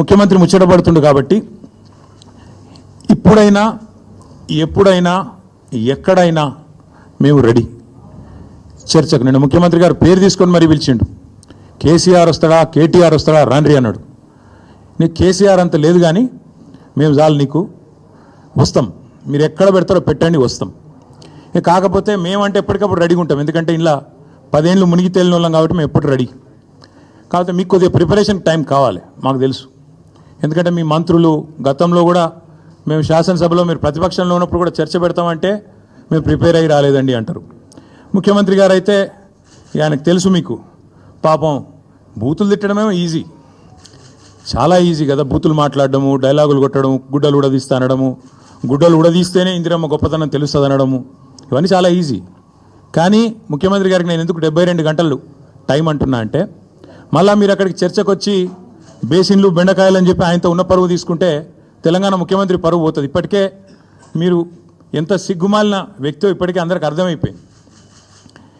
ముఖ్యమంత్రి ముచ్చటపడుతుండు కాబట్టి ఇప్పుడైనా ఎప్పుడైనా ఎక్కడైనా మేము రెడీ. చర్చకు నేను ముఖ్యమంత్రి గారు పేరు తీసుకొని మరీ పిలిచిండు. కేసీఆర్ వస్తాడా కేటీఆర్ వస్తాడా రాండ్రి అన్నాడు. నీకు కేసీఆర్ అంత లేదు కానీ మేము చాలు నీకు వస్తాం. మీరు ఎక్కడ పెడతారో పెట్టండి వస్తాం. కాకపోతే మేమంటే ఎప్పటికప్పుడు రెడీగా ఉంటాం. ఎందుకంటే ఇలా పదేళ్ళు మునిగి తేలిన వాళ్ళం కాబట్టి మేము ఎప్పుడు రెడీ. కాకపోతే మీకు కొద్దిగా ప్రిపరేషన్ టైం కావాలి మాకు తెలుసు. ఎందుకంటే మీ మంత్రులు గతంలో కూడా మేము శాసనసభలో మీరు ప్రతిపక్షంలో ఉన్నప్పుడు కూడా చర్చ పెడతామంటే మేము ప్రిపేర్ అయ్యి రాలేదండి అంటారు. ముఖ్యమంత్రి గారు అయితే ఆయనకు తెలుసు మీకు పాపం బూతులు తిట్టడమేమో ఈజీ. చాలా ఈజీ కదా బూతులు మాట్లాడడము డైలాగులు కొట్టడం గుడ్డలు ఉడదీస్తా అనడము గుడ్డలు ఉడదీస్తేనే ఇందిరమ్మ గొప్పతనం తెలుస్తుంది అనడము. ఇవన్నీ చాలా ఈజీ. కానీ ముఖ్యమంత్రి గారికి నేను ఎందుకు డెబ్బై రెండు గంటలు టైం అంటున్నా అంటే మళ్ళీ మీరు అక్కడికి చర్చకు వచ్చి బేసిన్లు బెండకాయలు అని చెప్పి ఆయనతో ఉన్న పరువు తీసుకుంటే తెలంగాణ ముఖ్యమంత్రి పరువు పోతుంది. ఇప్పటికే మీరు ఎంత సిగ్గుమాలిన వ్యక్తో ఇప్పటికే అందరికి అర్థమైపోయింది.